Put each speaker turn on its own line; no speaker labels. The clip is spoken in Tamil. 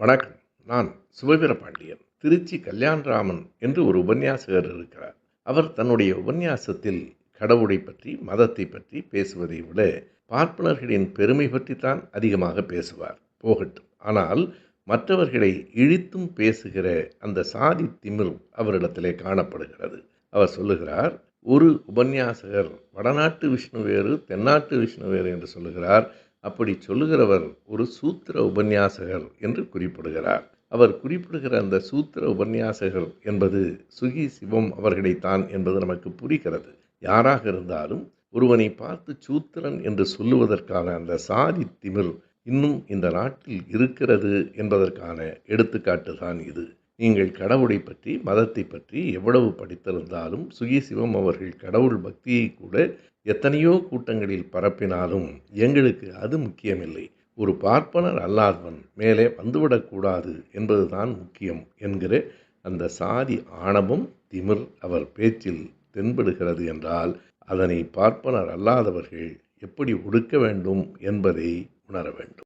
வணக்கம். நான் சுபவீர பாண்டியன் திருச்சி கல்யாண்ராமன் என்று ஒரு உபன்யாசகர் இருக்கிறார். அவர் தன்னுடைய உபன்யாசத்தில் கடவுளை பற்றி மதத்தை பற்றி பேசுவதை விட பார்ப்பனர்களின் பெருமை பற்றித்தான் அதிகமாக பேசுவார். போகட்டும். ஆனால் மற்றவர்களை இழித்தும் பேசுகிற அந்த சாதி திமிர் அவரிடத்திலே காணப்படுகிறது. அவர் சொல்லுகிறார் ஒரு உபன்யாசகர் வடநாட்டு விஷ்ணு வேறு தென்னாட்டு விஷ்ணு வேறு என்று சொல்லுகிறார். அப்படி சொல்லுகிறவர் ஒரு சூத்திர உபன்யாசகர் என்று குறிப்பிடுகிறார். அவர் குறிப்பிடுகிற அந்த சூத்திர உபன்யாசகர் என்பது சுகி சிவம் அவர்களைத்தான் என்பது நமக்கு புரிகிறது. யாராக இருந்தாலும் ஒருவனை பார்த்து சூத்திரன் என்று சொல்லுவதற்கான அந்த சாதி திமிர் இன்னும் இந்த நாட்டில் இருக்கிறது என்பதற்கான எடுத்துக்காட்டு தான் இது. நீங்கள் கடவுளை பற்றி மதத்தை பற்றி எவ்வளவு படித்திருந்தாலும் சுகி சிவம் அவர்கள் கடவுள் பக்தியை கூட எத்தனையோ கூட்டங்களில் பரப்பினாலும் எங்களுக்கு அது முக்கியமில்லை. ஒரு பார்ப்பனர் அல்லாதவன் மேலே வந்துவிடக்கூடாது என்பதுதான் முக்கியம் என்கிற அந்த சாதி ஆணவம் திமிர் அவர் பேச்சில் தென்படுகிறது என்றால் அதனை பார்ப்பனர் அல்லாதவர்கள் எப்படி ஒடுக்க வேண்டும் என்பதை உணர வேண்டும்.